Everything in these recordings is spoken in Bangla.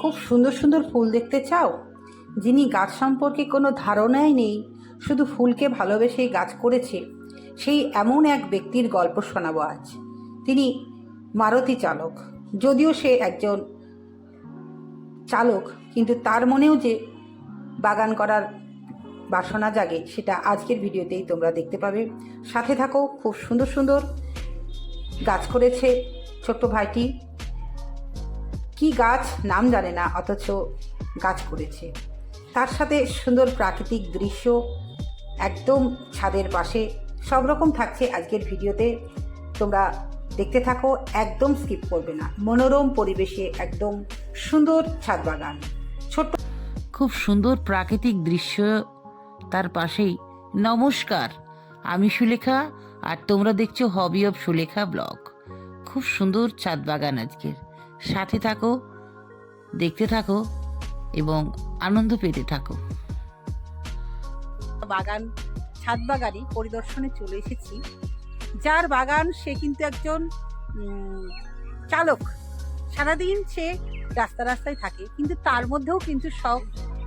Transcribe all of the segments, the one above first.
খুব সুন্দর সুন্দর ফুল দেখতে চাও? যিনি গাছ সম্পর্কে কোনো ধারণাই নেই, শুধু ফুলকে ভালোবেসেই গাছ করেছে, সেই এমন এক ব্যক্তির গল্প শোনাবো আজ। তিনি মারুতি চালক, যদিও সে একজন চালক, কিন্তু তার মনেও যে বাগান করার বাসনা জাগে, সেটা আজকের ভিডিওতেই তোমরা দেখতে পাবে। সাথে থাকো, খুব সুন্দর সুন্দর গাছ করেছে ছোট্ট ভাইটি। কি গাছ নাম জানে না, অথচ গাছ করেছে। তার সাথে সুন্দর প্রাকৃতিক দৃশ্য, একদম ছাদের পাশে। সব রকম থাকছে আজকের ভিডিওতে। তোমরা দেখতে থাকো, একদম স্কিপ করবে না। মনোরম পরিবেশে একদম সুন্দর ছাদ বাগান। ছোট্ট খুব সুন্দর প্রাকৃতিক দৃশ্য তার পাশেই। নমস্কার, আমি সুলেখা, আর তোমরা দেখছ হবি অব সুলেখা ব্লগ। খুব সুন্দর ছাদ বাগান আজকের। সাথে থাকো, দেখতে থাকো এবং আনন্দ পেতে থাকো। বাগান, ছাদ বাগানই পরিদর্শনে চলে এসেছি। যার বাগান সে কিন্তু একজন চালক। সারাদিন সে রাস্তা রাস্তায় থাকে, কিন্তু তার মধ্যেও কিন্তু শখ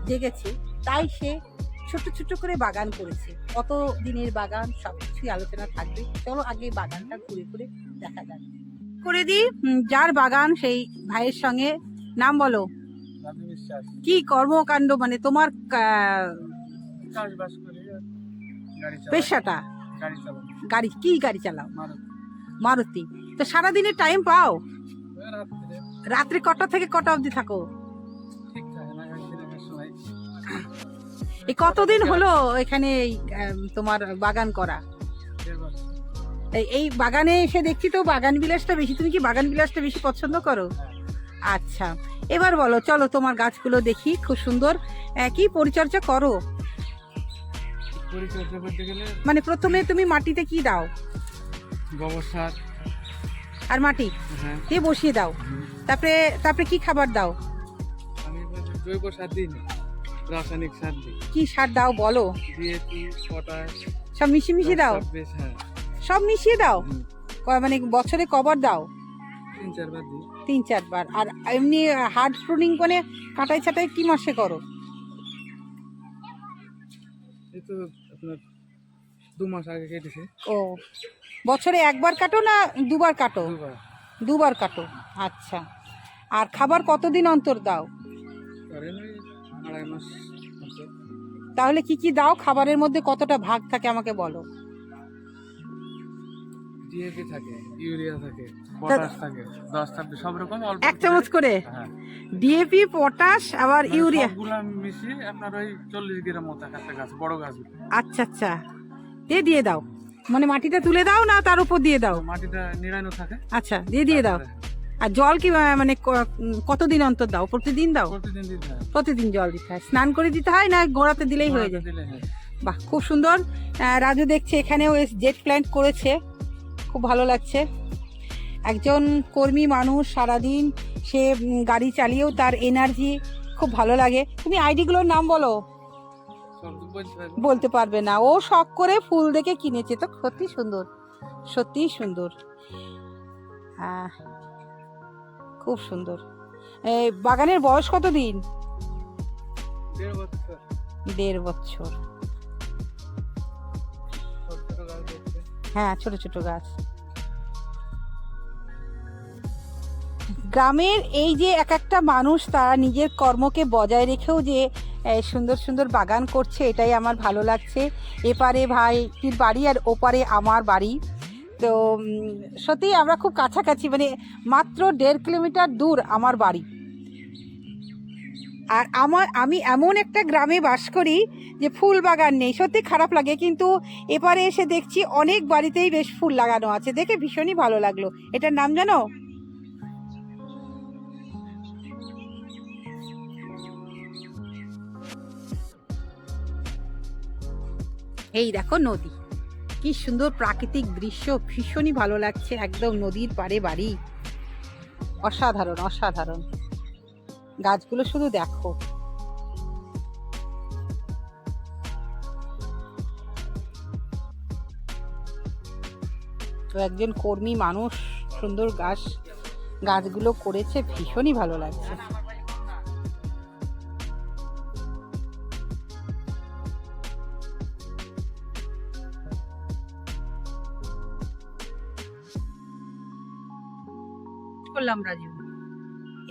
জেগেছে। তাই সে ছোট ছোট করে বাগান করেছে। কত দিনের বাগান সব কিছুই আলোচনা থাকবে। চলো আগে বাগানটা ঘুরে ঘুরে দেখা যাক। করে দিই। যার বাগান সেই ভাইয়ের সঙ্গে। নাম বলো। কি কর্মকাণ্ড? মানে তোমার পেশাটা? গাড়ি কি গাড়ি চালাও? মারুতি। তো সারাদিনে টাইম পাও? রাত্রে। কটা থেকে কটা অবধি থাকো? এই কতদিন হলো এখানে তোমার বাগান করা? এই- বাগানে এসে দেখছি তো বাগান বিলাসটা বেশি। তুমি কি বাগান বিলাসটা বেশি পছন্দ করো? আচ্ছা এবার বলো চলো তোমার গাছগুলো দেখি খুব সুন্দর। কি পরিচর্যা করো? পরিচর্যা করতে গেলে মানে প্রথমে তুমি মাটিতে কি দাও? গোবর সার। আর মাটি? হ্যাঁ। দিয়ে বসিয়ে দাও। তারপরে তারপরে কি খাবার দাও? আমি জৈব সার দিই রাসায়নিক সার দিই। কি সার দাও বলো? পটাশ সব মিশিয়ে মিশিয়ে দাও? বেশ হ্যাঁ। সব মিশিয়ে দাও। মানে বছরে কবার দাও। তিন চারবার আর এমনি হার্ড প্রুনিং মানে কাটাই ছাটাই কি মাসে করো? এই তো আপনার দু মাস আগে কেটেছে। ও। বছরে একবার কাটো না দুবার কাটো? দুবার। কাটো। আচ্ছা। আর খাবার কতদিন অন্তর দাও? তাহলে কি কি দাও? খাবারের মধ্যে কতটা ভাগ থাকে আমাকে বলো। ডিএপি থাকে ইউরিয়া থাকে পটাশ থাকে দশ সব রকম অল্প এক চামচ করে। হ্যাঁ। ডিএপি পটাশ আবার মানে ইউরিয়া সবগুলা মিশিয়ে আপনার ওই চল্লিশ গ্রাম মতো একটা গাছ বড় গাছ। আচ্ছা আচ্ছা। দিয়ে দিয়ে দাও। মানে মাটিটা তুলে দাও না তার উপর দিয়ে দাও? মাটিটা নিড়ানো থাকে। আচ্ছা দিয়ে দিয়ে দাও। আর জল কি মানে কতদিন অন্তর দাও? প্রতিদিন দাও? প্রতিদিন হয়। জল দিতে হয়। স্নান করে দিতে হয় না গোড়াতে দিলেই হয়ে যায়? হয়। বাহ খুব সুন্দর। রাজু দেখছে এখানেও জেট প্ল্যান্ট করেছে। খুব ভালো লাগছে। একজন কর্মী মানুষ সারাদিন সে গাড়ি চালিয়েও তার এনার্জি খুব ভালো লাগে। তুমি আইডিগুলোর নাম বলো। বলতে পারবে না। ও শখ করে ফুল দেখে কিনেছে। তো সত্যি সুন্দর। সত্যিই সুন্দর। আহ, খুব সুন্দর। এই বাগানের বয়স কত দিন দেড় বছর হ্যাঁ ছোট ছোট গাছ। গ্রামের এই যে এক একটা মানুষ, তারা নিজের কর্মকে বজায় রেখেও যে সুন্দর সুন্দর বাগান করছে, এটাই আমার ভালো লাগছে। এপারে ভাই ভাইটির বাড়ি আর ওপারে আমার বাড়ি। তো সত্যি আমরা খুব কাছাকাছি মানে মাত্র দেড় কিলোমিটার দূর আমার বাড়ি। আর আমার, আমি এমন একটা গ্রামে বাস করি যে ফুল বাগান নেই। সত্যি খারাপ লাগে, কিন্তু এপারে এসে দেখছি অনেক বাড়িতেই বেশ ফুল লাগানো আছে। দেখে ভীষণই ভালো লাগল। এটার নাম জানো? এই দেখো নদী। কি সুন্দর প্রাকৃতিক দৃশ্য, ভীষণই ভালো লাগছে। একদম নদীর পারে বাড়ি। অসাধারণ অসাধারণ। গাছগুলো শুধু দেখো। তো একজন কর্মী মানুষ সুন্দর গাছ, গাছগুলো করেছে, ভীষণই ভালো লাগছে। করলাম রাজীব।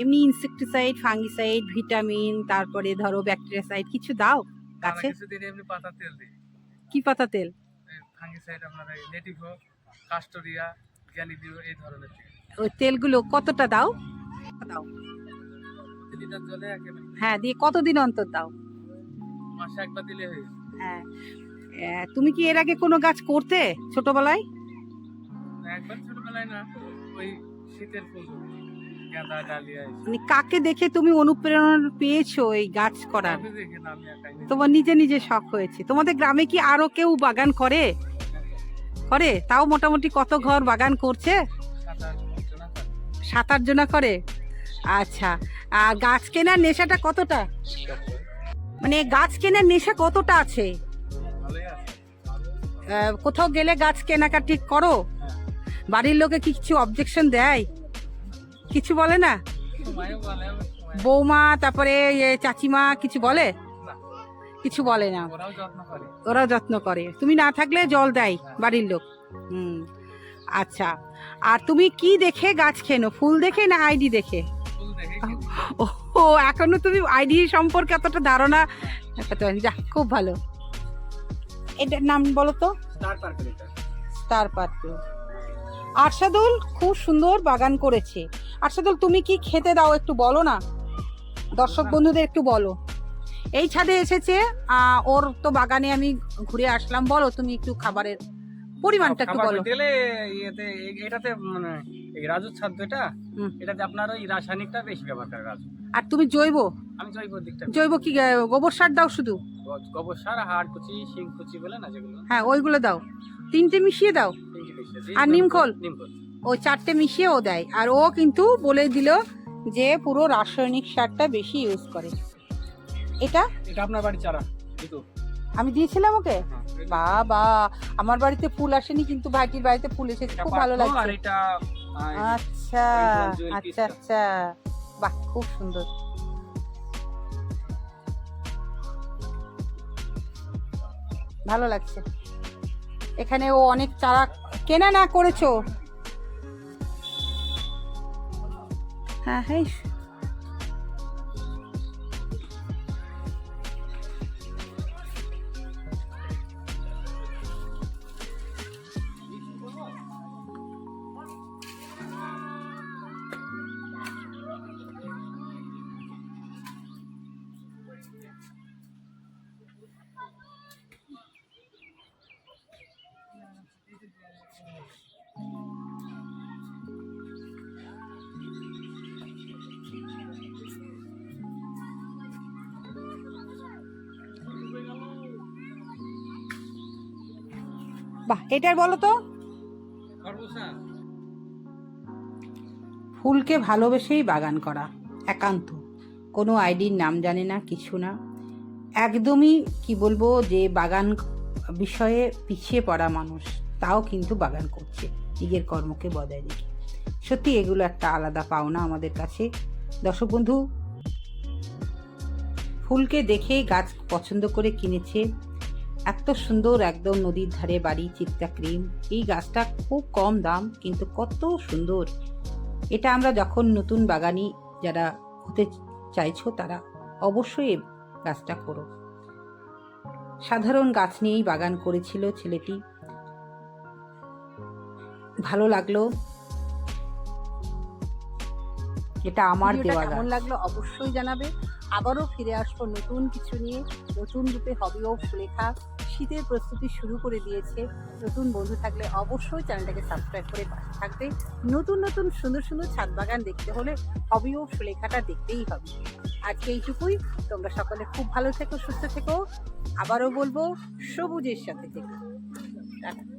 এমনি ইনসেকটিসাইড ফাঙ্গিসাইড ভিটামিন তারপরে ধরো ব্যাকটেরিয়াসাইড কিছু দাও গাছে? আমরা কিছুদিন এমনি পাতা তেল দিই। কি পাতা তেল? ফাঙ্গিসাইড আপনার নেটিভো কাস্টোরিয়া এই ধরনের তেল। ওই তেলগুলো কতটা দাও? দাও। লিটার জলে হ্যাঁ দিয়ে কতদিন অন্তর দাও? মাসে একবার দিলে হয়ে হ্যাঁ। তুমি কি এর আগে কোনো গাছ করতে ছোটবেলায়? না, একবার ছোটবেলায় না ওই শীতের। মানে কাকে দেখে তুমি অনুপ্রেরণা পেয়েছ এই গাছ করার। তোমার নিজে নিজে শখ হয়েছে। তোমাদের গ্রামে কি আরও কেউ বাগান করে? করে? তাও মোটামুটি কত ঘর বাগান করছে? সাত আট জন করে? আচ্ছা। আর গাছ কেনার নেশাটা কতটা? মানে গাছ কেনার নেশা কতটা আছে? কোথাও গেলে গাছ কেনাকাটি করো। বাড়ির লোকে কিছু অবজেকশন দেয়? কিছু বলে না? বৌমা তারপরে চাচিমা কিছু বলে? কিছু বলে না। ওরাও যত্ন করে। ওরা যত্ন করে। তুমি না থাকলে জল দেয় বাড়ির লোক। হুম আচ্ছা। আর তুমি কি দেখে গাছ খেনো? ফুল দেখে না আইডি দেখে? দেখে ও এখনও তুমি আইডি সম্পর্কে এতটা ধারণা যা খুব ভালো। এটার নাম বলো তো? স্টার পাত্র আরশাদুল খুব সুন্দর বাগান করেছে। আরশাদুল তুমি কি খেতে দাও একটু বলো না? দর্শক বন্ধুদের একটু বলো। এই ছাদে এসেছে ওর তো বাগানে আমি ঘুরে আসলাম। বলো তুমি একটু খাবারের পরিমাণটা একটু বলো। দিলে ইয়েতে এ- এটাতে মানে এই রাজুর ছাদ এটা? এটাতে আপনার ওই রাসায়নিকটা বেশি ব্যবহার করে রাজু। আর তুমি জৈব? আমি জৈব দিকটা জৈব কি গোবর সার দাও শুধু? গোবর সার হাড় কুচি শিং কুচি বলে না যেগুলো। হ্যাঁ ওইগুলো দাও। তিনটে মিশিয়ে দাও। আর নিমখোল? নিমখোল। ওই চারটে মিশিয়ে ও দেয়। আর ও কিন্তু বলে দিল যে পুরো রাসায়নিক সারটা বেশি ইউজ করে। এটা? এটা আপনার বাড়ি চারা আমি দিয়েছিলাম ওকে? হ্যাঁ। বাবা আমার বাড়িতে ফুল আসেনি কিন্তু ভাইটির বাড়িতে ফুল এসেছে খুব ভালো লাগছে। আচ্ছা আচ্ছা আচ্ছা। বাহ খুব সুন্দর। ভালো লাগছে। এখানে ও অনেক চারা কেনা না করেছ? হ্যাঁ হ্যাঁ বাহ এটার বলো তো? ফুলকে ভালোবেসেই বাগান করা, একান্ত। কোনো আইডির নাম জানে না, কিছু না। একদমই কি বলব যে বাগান বিষয়ে পিছিয়ে পড়া মানুষ, তাও কিন্তু বাগান করছে, নিজের কর্মকে বজায় রেখে। সত্যি এগুলো একটা আলাদা পাওনা আমাদের কাছে। দর্শক বন্ধু, ফুলকে দেখেই গাছ পছন্দ করে কিনেছে এত সুন্দর একদম নদীর ধারে বাড়ি চিত্তা ক্রিম। এই গাছটা খুব কম দাম কিন্তু কত সুন্দর। এটা আমরা যখন নতুন বাগানি যারা হতে চাইছো তারা অবশ্যই গাছটা করো। সাধারণ গাছ নিয়েই বাগান করেছিল ছেলেটি। ভালো লাগল। এটা আমার দেওয়া কেমন লাগল অবশ্যই জানাবে। আবারও ফিরে আসব নতুন কিছু নিয়ে। নতুন রূপে হবি ও লেখা। শীতের প্রস্তুতি শুরু করে দিয়েছে। নতুন বন্ধু থাকলে অবশ্যই চ্যানেলটাকে সাবস্ক্রাইব করে পাশে থাকবে। নতুন নতুন, সুন্দর সুন্দর ছাদ বাগান দেখতে হলে হবি ও লেখাটা দেখতেই হবে। আজকে এইটুকুই। তোমরা সকলে খুব ভালো থেকো, সুস্থ থেকো। আবারও বলব, সবুজের সাথে থেকো।